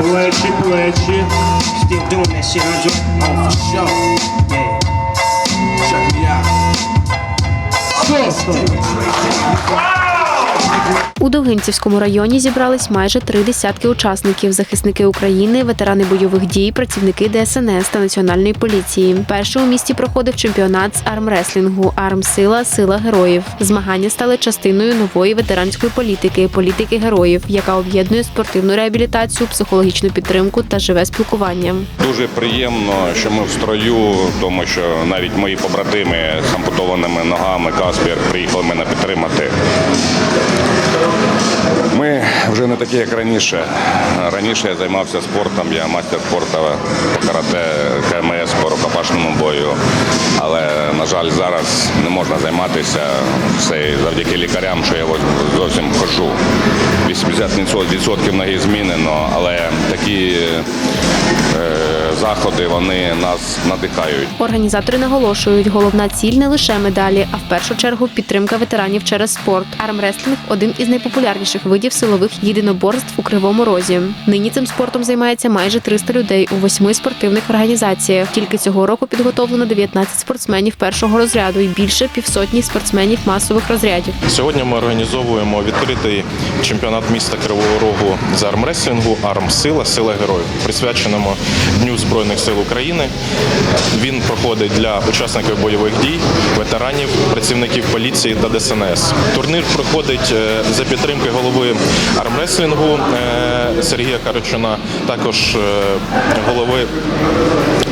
Плечі, плечі. Still doing that shit, Andre? Oh, for sure. Yeah. Check me out. Стоп! У Довгинцівському районі зібрались майже три десятки учасників: захисники України, ветерани бойових дій, працівники ДСНС та національної поліції. Перший у місті проходив чемпіонат з армреслінгу Армсила Сила героїв. Змагання стали частиною нової ветеранської політики політики героїв, яка об'єднує спортивну реабілітацію, психологічну підтримку та живе спілкування. Дуже приємно, що ми в строю, тому що навіть мої побратими з ампутованими ногами Каспір приїхали мене підтримати. Вже не такі, як раніше. Раніше я займався спортом, я мастер спорту по карате, КМС по рукопашному бою. Але, на жаль, зараз не можна займатися все завдяки лікарям, що я зовсім хожу. 80% ноги змінено, але такі е, заходи вони нас надихають. Організатори наголошують, головна ціль не лише медалі, а в першу чергу підтримка ветеранів через спорт. Армреслінг один із найпопулярніших видів силових єдиноборств у кривому розі. Нині цим спортом займається майже 300 людей у восьми спортивних організаціях. Тільки цього року підготовлено 19 спортсменів першого розряду і більше півсотні спортсменів масових розрядів. Сьогодні ми організовуємо відкритий чемпіонат міста Кривого Рогу з армреслінгу Армсила Сила героїв, присвяченому Дню Збройних сил України. Він проходить для учасників бойових дій, ветеранів, працівників поліції та ДСНС. Турнір проходить е, за підтримки голови армреслінгу е, Сергія Карачуна, також е, голови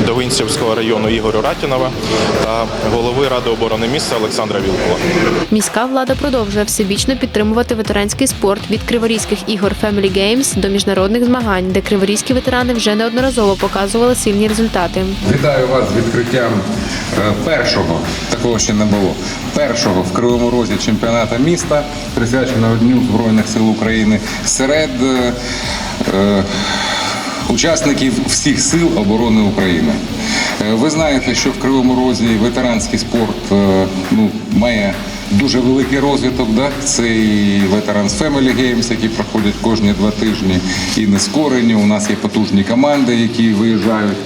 Довинцівського району Ігоря Ратінова та голови Ради оборони міста Олександра Вілкова. Міська влада продовжує всебічно підтримувати ветеранський спорт від криворізьких ігор Family Games до міжнародних змагань, де криворізькі ветерани вже неодноразово показували сильні результати. Вітаю вас з відкриттям е, першого, такого ще не було, першого в Кривому Розі чемпіоната міста, присвяченого Дню Збройних сил України, серед е, е, учасників всіх сил оборони України. Е, Ви знаєте, що в Кривому Розі ветеранський спорт е, ну, має дуже великий розвиток. Да? Це і ветеран Family Games, які проходять кожні два тижні, і нескорені. У нас є потужні команди, які виїжджають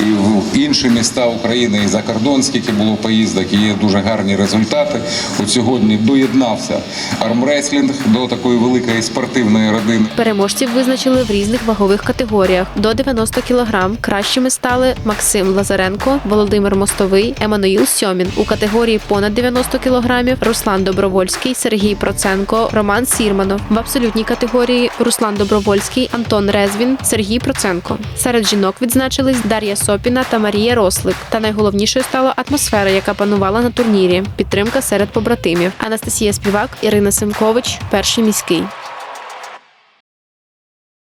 і в інші міста України, і за кордон, скільки було поїздок, і є дуже гарні результати. От сьогодні доєднався армреслінг до такої великої спортивної родини. Переможців визначили в різних вагових категоріях. До 90 кг кращими стали Максим Лазаренко, Володимир Мостовий, Еммануїл Сьомін. У категорії понад 90 кг Руслан Добровольський, Сергій Проценко, Роман Сірманов. В абсолютній категорії Руслан Добровольський, Антон Резвін, Сергій Проценко. Серед жінок відзначились Дар'я Сопіна та Марія Рослик. Та найголовнішою стала атмосфера, яка панувала на турнірі. Підтримка серед побратимів. Анастасія Співак, Ірина Семкович, перший міський.